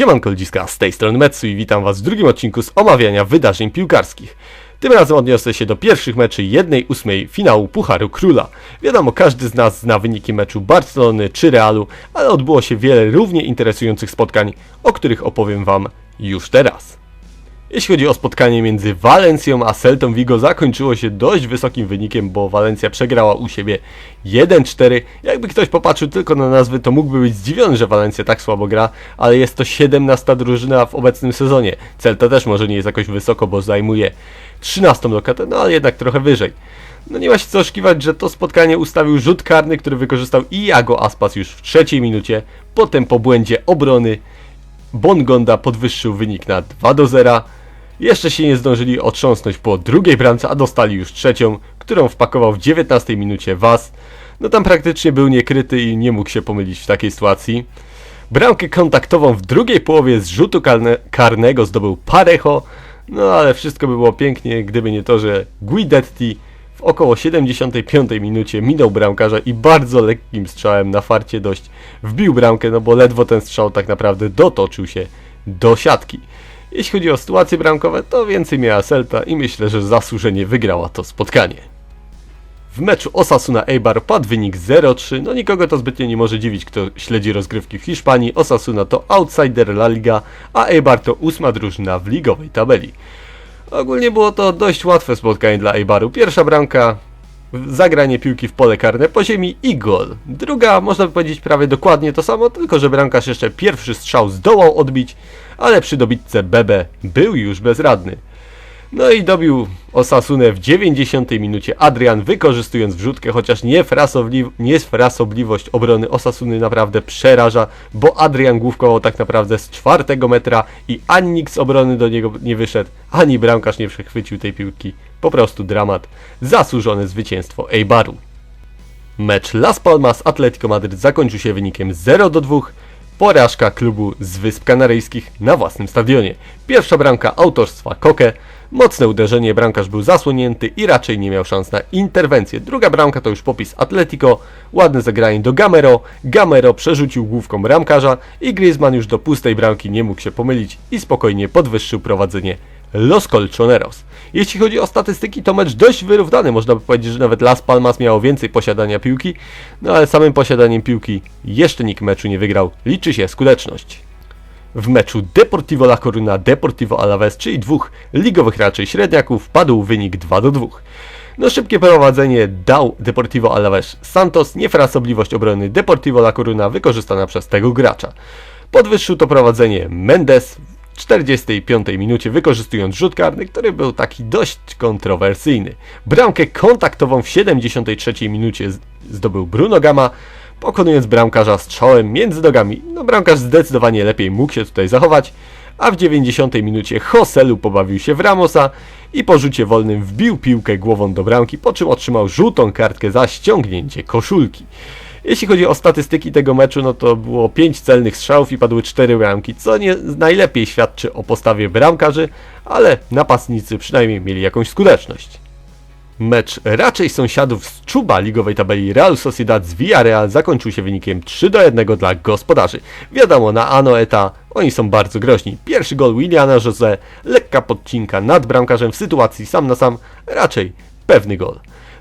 Siemanko ludziska, z tej strony Metsu i witam was w drugim odcinku z omawiania wydarzeń piłkarskich. Tym razem odniosę się do pierwszych meczy 1-8 finału Pucharu Króla. Wiadomo, każdy z nas zna wyniki meczu Barcelony czy Realu, ale odbyło się wiele równie interesujących spotkań, o których opowiem wam już teraz. Jeśli chodzi o spotkanie między Walencją a Celtą Vigo zakończyło się dość wysokim wynikiem, bo Walencja przegrała u siebie 1-4. Jakby ktoś popatrzył tylko na nazwy, to mógłby być zdziwiony, że Walencja tak słabo gra, ale jest to 17 drużyna w obecnym sezonie. Celta też może nie jest jakoś wysoko, bo zajmuje 13 lokatę, no ale jednak trochę wyżej. No nie ma się co oszukiwać, że to spotkanie ustawił rzut karny, który wykorzystał Iago Aspas już w trzeciej minucie. Potem po błędzie obrony Bongonda podwyższył wynik na 2 do 0. Jeszcze się nie zdążyli otrząsnąć po drugiej bramce, a dostali już trzecią, którą wpakował w 19 minucie Was. No tam praktycznie był niekryty i nie mógł się pomylić w takiej sytuacji. Bramkę kontaktową w drugiej połowie z rzutu karne, karnego zdobył Parejo, no ale wszystko by było pięknie, gdyby nie to, że Guidetti w około 75 minucie minął bramkarza i bardzo lekkim strzałem na farcie dość wbił bramkę, no bo ledwo ten strzał tak naprawdę dotoczył się do siatki. Jeśli chodzi o sytuacje bramkowe, to więcej miała Celta i myślę, że zasłużenie wygrała to spotkanie. W meczu Osasuna Eibar padł wynik 0-3, no nikogo to zbytnio nie może dziwić, kto śledzi rozgrywki w Hiszpanii. Osasuna to outsider La Liga, a Eibar to ósma drużyna w ligowej tabeli. Ogólnie było to dość łatwe spotkanie dla Eibaru. Pierwsza bramka, zagranie piłki w pole karne po ziemi i gol. Druga, można by powiedzieć prawie dokładnie to samo, tylko że bramkarz jeszcze pierwszy strzał zdołał odbić, ale przy dobitce Bebe był już bezradny. No i dobił Osasunę w 90 minucie Adrian, wykorzystując wrzutkę, chociaż niefrasobli niefrasobliwość obrony Osasuny naprawdę przeraża, bo Adrian główkował tak naprawdę z czwartego metra i ani nikt z obrony do niego nie wyszedł, ani bramkarz nie przechwycił tej piłki. Po prostu dramat. Zasłużone zwycięstwo Eibaru. Mecz Las Palmas Atletico Madryt zakończył się wynikiem 0 do 2. Porażka klubu z Wysp Kanaryjskich na własnym stadionie. Pierwsza bramka autorstwa Koke. Mocne uderzenie, bramkarz był zasłonięty i raczej nie miał szans na interwencję. Druga bramka to już popis Atletico, ładne zagranie do Gamero, Gamero przerzucił główką bramkarza i Griezmann już do pustej bramki nie mógł się pomylić i spokojnie podwyższył prowadzenie Los Colchoneros. Jeśli chodzi o statystyki, to mecz dość wyrównany. Można by powiedzieć, że nawet Las Palmas miało więcej posiadania piłki, no ale samym posiadaniem piłki jeszcze nikt meczu nie wygrał. Liczy się skuteczność. W meczu Deportivo La Coruna Deportivo Alaves, czyli dwóch ligowych raczej średniaków, padł wynik 2 do 2. No szybkie prowadzenie dał Deportivo Alaves Santos, niefrasobliwość obrony Deportivo La Coruna wykorzystana przez tego gracza. Podwyższył to prowadzenie Mendes 45 minucie wykorzystując rzut karny, który był taki dość kontrowersyjny. Bramkę kontaktową w 73 minucie zdobył Bruno Gama, pokonując bramkarza strzałem między nogami. No bramkarz zdecydowanie lepiej mógł się tutaj zachować, a w 90 minucie Hoselu pobawił się w Ramosa i po rzucie wolnym wbił piłkę głową do bramki, po czym otrzymał żółtą kartkę za ściągnięcie koszulki. Jeśli chodzi o statystyki tego meczu, no to było 5 celnych strzałów i padły 4 bramki, co nie najlepiej świadczy o postawie bramkarzy, ale napastnicy przynajmniej mieli jakąś skuteczność. Mecz raczej sąsiadów z Czuba ligowej tabeli Real Sociedad z Villarreal zakończył się wynikiem 3 do 1 dla gospodarzy. Wiadomo, na Anoeta oni są bardzo groźni. Pierwszy gol Williana Jose, lekka podcinka nad bramkarzem w sytuacji sam na sam, raczej pewny gol.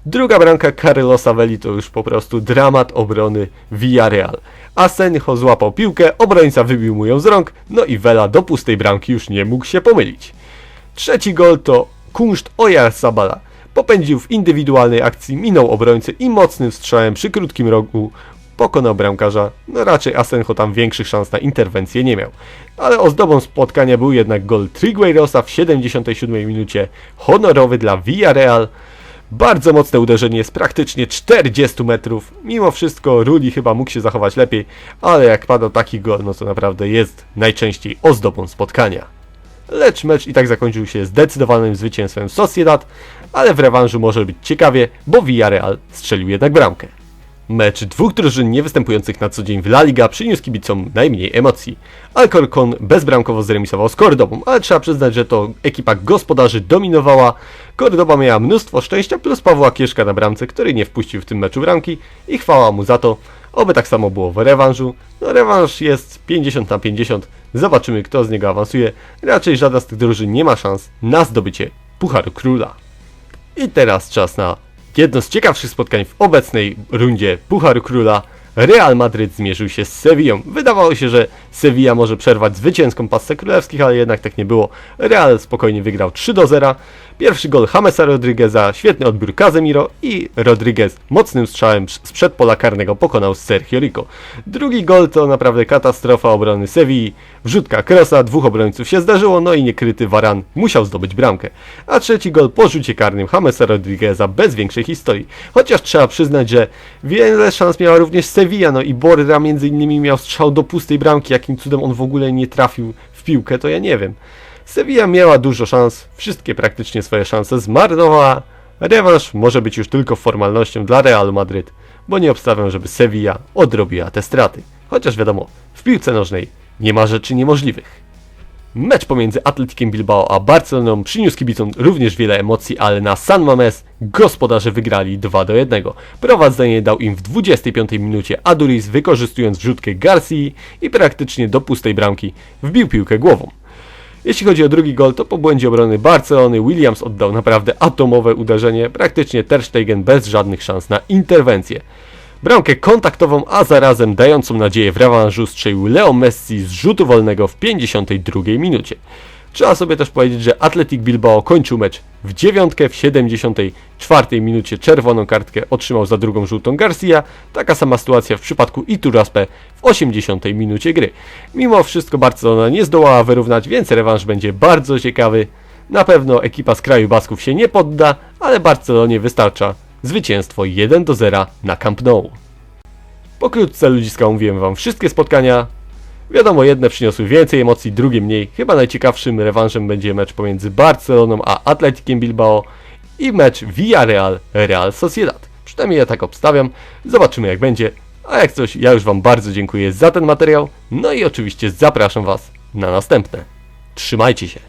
Druga bramka Carlosa Veli to już po prostu dramat obrony Villarreal. Asenjo złapał piłkę, obrońca wybił mu ją z rąk, no i Vela do pustej bramki już nie mógł się pomylić. Trzeci gol to kunszt Oyarzabala. Popędził w indywidualnej akcji, minął obrońcę i mocnym strzałem przy krótkim rogu pokonał bramkarza. No raczej Asenjo tam większych szans na interwencję nie miał. Ale ozdobą spotkania był jednak gol Trigueirosa w 77 minucie, honorowy dla Villarreal. Bardzo mocne uderzenie z praktycznie 40 metrów. Mimo wszystko Ruli chyba mógł się zachować lepiej, ale jak padał taki gol, no to naprawdę jest najczęściej ozdobą spotkania. Lecz mecz i tak zakończył się zdecydowanym zwycięstwem Sociedad, ale w rewanżu może być ciekawie, bo Villarreal strzelił jednak bramkę. Mecz dwóch drużyn niewystępujących na co dzień w La Liga przyniósł kibicom najmniej emocji. Alcorcon bezbramkowo zremisował z Cordobą, ale trzeba przyznać, że to ekipa gospodarzy dominowała. Cordoba miała mnóstwo szczęścia, plus Pawła Kieszka na bramce, który nie wpuścił w tym meczu bramki i chwała mu za to. Oby tak samo było w rewanżu. No rewanż jest 50 na 50. Zobaczymy kto z niego awansuje. Raczej żadna z tych drużyn nie ma szans na zdobycie Pucharu Króla. I teraz czas na jedno z ciekawszych spotkań w obecnej rundzie Pucharu Króla. Real Madryt zmierzył się z Sevillą. Wydawało się, że Sevilla może przerwać zwycięską pasę królewskich, ale jednak tak nie było. Real spokojnie wygrał 3 do 0. Pierwszy gol Jamesa Rodrigueza, świetny odbiór Casemiro i Rodriguez mocnym strzałem sprzed pola karnego pokonał Sergio Rico. Drugi gol to naprawdę katastrofa obrony Sevilli. Wrzutka Krosa, dwóch obrońców się zdarzyło, no i niekryty Varan musiał zdobyć bramkę. A trzeci gol po rzucie karnym Jamesa Rodrigueza bez większej historii. Chociaż trzeba przyznać, że wiele szans miała również Sevilla, no i Borra między innymi miał strzał do pustej bramki, jakim cudem on w ogóle nie trafił w piłkę, to ja nie wiem. Sevilla miała dużo szans, wszystkie praktycznie swoje szanse zmarnowała. Rewanż może być już tylko formalnością dla Realu Madryt, bo nie obstawiam, żeby Sevilla odrobiła te straty. Chociaż wiadomo, w piłce nożnej nie ma rzeczy niemożliwych. Mecz pomiędzy Atletikiem Bilbao a Barceloną przyniósł kibicom również wiele emocji, ale na San Mamés gospodarze wygrali 2 do 1. Prowadzenie dał im w 25 minucie Aduriz wykorzystując wrzutkę Garcji i praktycznie do pustej bramki wbił piłkę głową. Jeśli chodzi o drugi gol, to po błędzie obrony Barcelony Williams oddał naprawdę atomowe uderzenie, praktycznie Ter Stegen bez żadnych szans na interwencję. Bramkę kontaktową, a zarazem dającą nadzieję w rewanżu strzelił Leo Messi z rzutu wolnego w 52 minucie. Trzeba sobie też powiedzieć, że Athletic Bilbao kończył mecz w dziewiątkę, w 74 minucie czerwoną kartkę otrzymał za drugą żółtą Garcia, taka sama sytuacja w przypadku Iturraspe w 80 minucie gry. Mimo wszystko Barcelona nie zdołała wyrównać, więc rewanż będzie bardzo ciekawy. Na pewno ekipa z kraju Basków się nie podda, ale Barcelonie wystarcza zwycięstwo 1 do 0 na Camp Nou. Pokrótce ludziska omówiłem wam wszystkie spotkania. Wiadomo, jedne przyniosły więcej emocji, drugie mniej. Chyba najciekawszym rewanżem będzie mecz pomiędzy Barceloną a Atletikiem Bilbao i mecz Villarreal-Real Sociedad. Przynajmniej ja tak obstawiam. Zobaczymy jak będzie. A jak coś, ja już wam bardzo dziękuję za ten materiał. No i oczywiście zapraszam was na następne. Trzymajcie się.